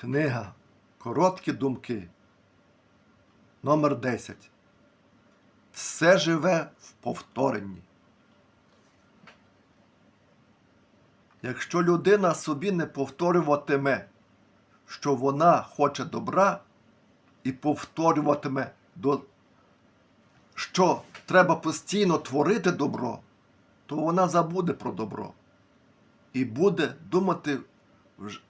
Книга Короткі думки. Номер 10. Все живе в повторенні. Якщо людина собі не повторюватиме, що вона хоче добра, і повторюватиме, що треба постійно творити добро, то вона забуде про добро і буде думати, вж-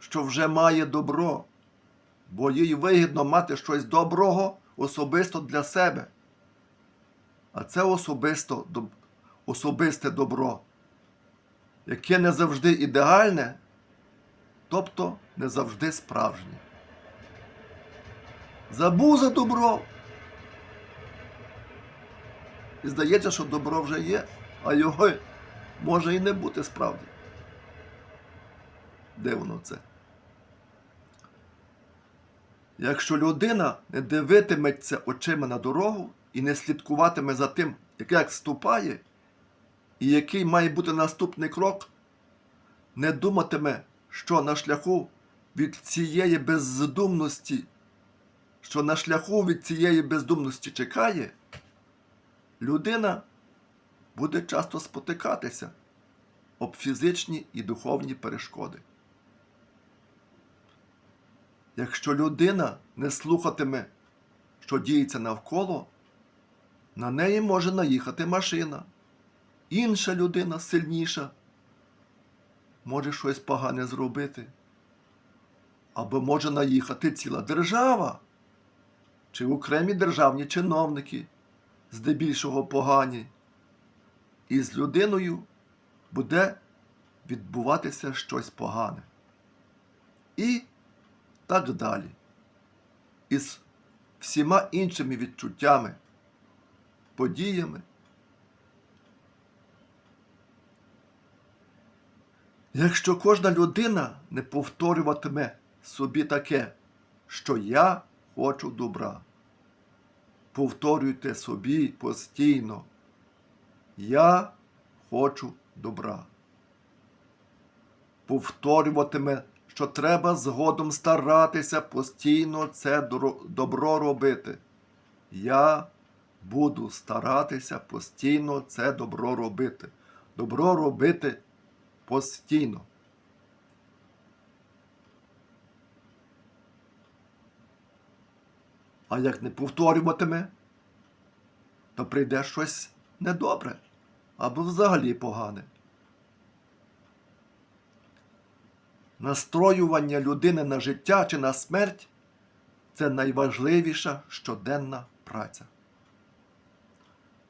що вже має добро, бо їй вигідно мати щось доброго особисто для себе. А це особисто, особисте добро, яке не завжди ідеальне, тобто не завжди справжнє. Забув за добро. І здається, що добро вже є, а його може і не бути справді. Де воно це? Якщо людина не дивитиметься очима на дорогу і не слідкуватиме за тим, як ступає, і який має бути наступний крок, не думатиме, що на шляху від цієї бездумності, що на шляху від цієї бездумності чекає, людина буде часто спотикатися об фізичні і духовні перешкоди. Якщо людина не слухатиме, що діється навколо, на неї може наїхати машина. Інша людина сильніша може щось погане зробити. Або може наїхати ціла держава чи окремі державні чиновники, здебільшого погані. І з людиною буде відбуватися щось погане. І так далі. І з всіма іншими відчуттями, подіями. Якщо кожна людина не повторюватиме собі таке, що я хочу добра, повторюйте собі постійно. Я хочу добра. Повторюватиме, що треба згодом старатися постійно це добро робити. Я буду старатися постійно це добро робити. Добро робити постійно. А як не повторюватиме, то прийде щось недобре або взагалі погане. Настроювання людини на життя чи на смерть це найважливіша щоденна праця.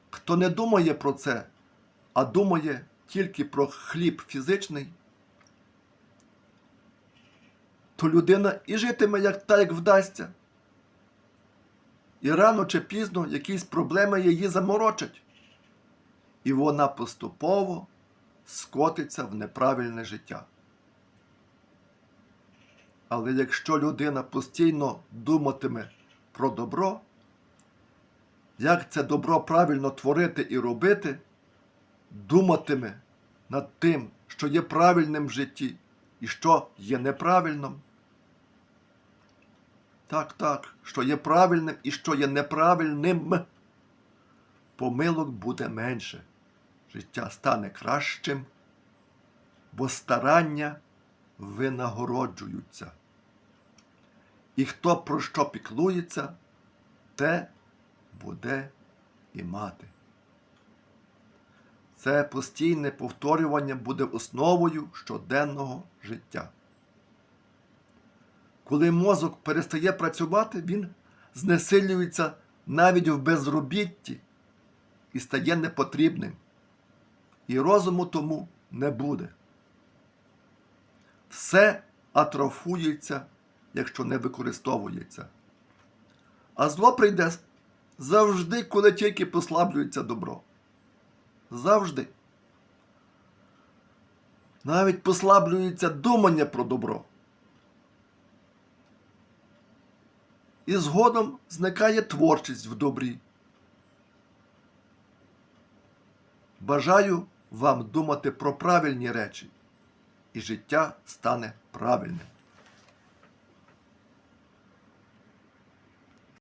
Хто не думає про це, а думає тільки про хліб фізичний, то людина і житиме як та, як вдасться. І рано чи пізно якісь проблеми її заморочать, і вона поступово скотиться в неправильне життя. Але якщо людина постійно думатиме про добро, як це добро правильно творити і робити, думатиме над тим, що є правильним в житті і що є неправильним. Так, так, що є правильним і що є неправильним, помилок буде менше, життя стане кращим, бо старання винагороджуються. І хто про що піклується, те буде і мати. Це постійне повторювання буде основою щоденного життя. Коли мозок перестає працювати, він знесилюється навіть в безробітті і стає непотрібним. І розуму тому не буде. Все атрофується, якщо не використовується. А зло прийде завжди, коли тільки послаблюється добро. Завжди. Навіть послаблюється думання про добро. І згодом зникає творчість в добрі. Бажаю вам думати про правильні речі, і життя стане правильним.